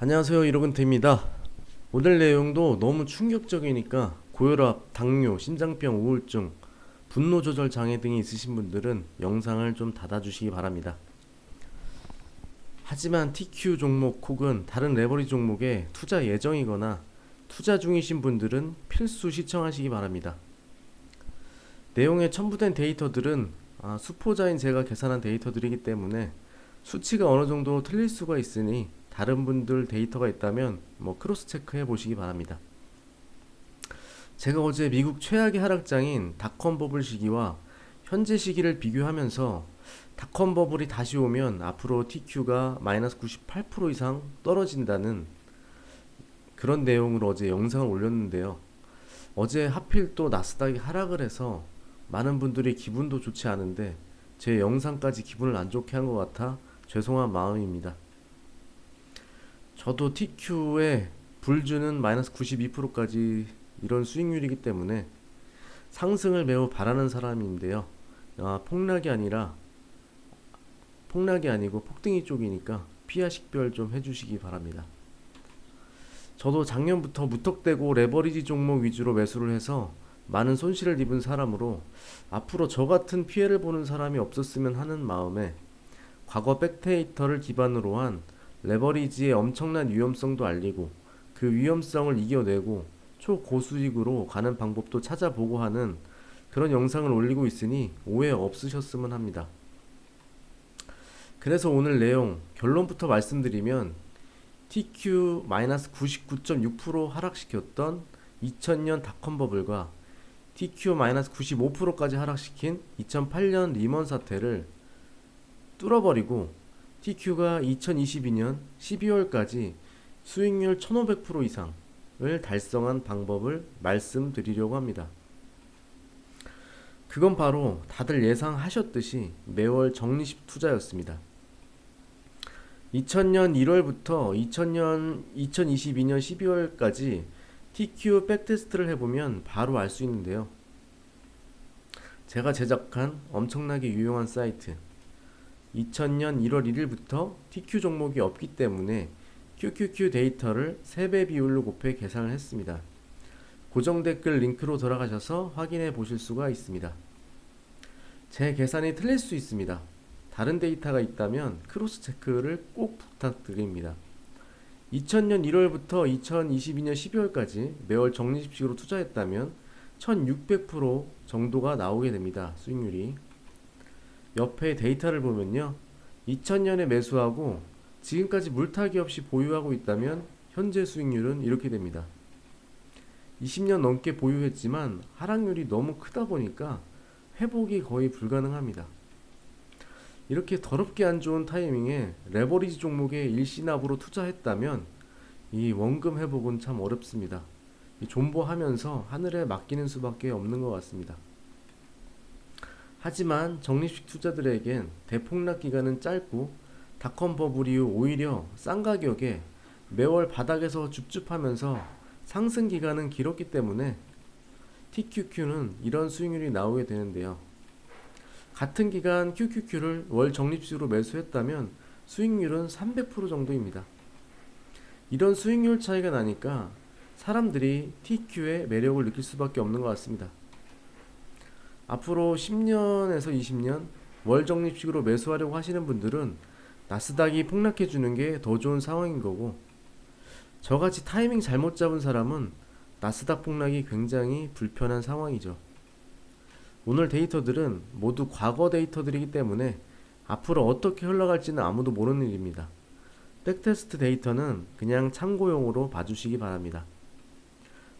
안녕하세요 이로근태입니다. 오늘 내용도 너무 충격적이니까 고혈압, 당뇨, 심장병, 우울증, 분노 조절 장애 등이 있으신 분들은 영상을 좀 닫아주시기 바랍니다. 하지만 TQ 종목 혹은 다른 레버리 종목에 투자 예정이거나 투자 중이신 분들은 필수 시청하시기 바랍니다. 내용에 첨부된 데이터들은 아, 수포자인 제가 계산한 데이터들이기 때문에 수치가 어느 정도 틀릴 수가 있으니 다른 분들 데이터가 있다면 뭐 크로스 체크해 보시기 바랍니다. 제가 어제 미국 최악의 하락장인 닷컴 버블 시기와 현재 시기를 비교하면서 닷컴 버블이 다시 오면 앞으로 TQ가 마이너스 98% 이상 떨어진다는 그런 내용으로 어제 영상을 올렸는데요. 어제 하필 또 나스닥이 하락을 해서 많은 분들이 기분도 좋지 않은데 제 영상까지 기분을 안 좋게 한 것 같아 죄송한 마음입니다. 저도 TQ에 불주는 마이너스 92%까지 이런 수익률이기 때문에 상승을 매우 바라는 사람인데요. 아, 폭락이 아니라 폭락이 아니고 폭등이 쪽이니까 피하 식별 좀 해주시기 바랍니다. 저도 작년부터 무턱대고 레버리지 종목 위주로 매수를 해서 많은 손실을 입은 사람으로 앞으로 저 같은 피해를 보는 사람이 없었으면 하는 마음에 과거 백데이터를 기반으로 한 레버리지의 엄청난 위험성도 알리고 그 위험성을 이겨내고 초고수익으로 가는 방법도 찾아보고 하는 그런 영상을 올리고 있으니 오해 없으셨으면 합니다. 그래서 오늘 내용 결론부터 말씀드리면 TQ-99.6% 하락시켰던 2000년 닷컴 버블과 TQ-95%까지 하락시킨 2008년 리먼 사태를 뚫어버리고 TQ가 2022년 12월까지 수익률 1500% 이상을 달성한 방법을 말씀드리려고 합니다. 그건 바로 다들 예상하셨듯이 매월 적립식 투자였습니다. 2000년 1월부터 2000년 2022년 12월까지 TQ 백테스트를 해보면 바로 알 수 있는데요. 제가 제작한 엄청나게 유용한 사이트 2000년 1월 1일부터 TQ 종목이 없기 때문에 QQQ 데이터를 3배 비율로 곱해 계산을 했습니다. 고정 댓글 링크로 들어가셔서 확인해 보실 수가 있습니다. 제 계산이 틀릴 수 있습니다. 다른 데이터가 있다면 크로스 체크를 꼭 부탁드립니다. 2000년 1월부터 2022년 12월까지 매월 적립식으로 투자했다면 1600% 정도가 나오게 됩니다. 수익률이. 옆에 데이터를 보면요. 2000년에 매수하고 지금까지 물타기 없이 보유하고 있다면 현재 수익률은 이렇게 됩니다. 20년 넘게 보유했지만 하락률이 너무 크다 보니까 회복이 거의 불가능합니다. 이렇게 더럽게 안 좋은 타이밍에 레버리지 종목에 일시납으로 투자했다면 이 원금 회복은 참 어렵습니다. 이 존버하면서 하늘에 맡기는 수밖에 없는 것 같습니다. 하지만 적립식 투자들에겐 대폭락 기간은 짧고 닷컴 버블 이후 오히려 싼 가격에 매월 바닥에서 줍줍하면서 상승 기간은 길었기 때문에 TQQ는 이런 수익률이 나오게 되는데요. 같은 기간 QQQ를 월 적립식으로 매수했다면 수익률은 300% 정도입니다. 이런 수익률 차이가 나니까 사람들이 TQ의 매력을 느낄 수밖에 없는 것 같습니다. 앞으로 10년에서 20년 월 적립식으로 매수하려고 하시는 분들은 나스닥이 폭락해 주는 게 더 좋은 상황인 거고 저같이 타이밍 잘못 잡은 사람은 나스닥 폭락이 굉장히 불편한 상황이죠. 오늘 데이터들은 모두 과거 데이터들이기 때문에 앞으로 어떻게 흘러갈지는 아무도 모르는 일입니다. 백테스트 데이터는 그냥 참고용으로 봐주시기 바랍니다.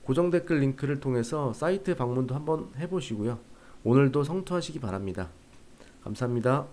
고정 댓글 링크를 통해서 사이트 방문도 한번 해보시고요. 오늘도 성투하시기 바랍니다. 감사합니다.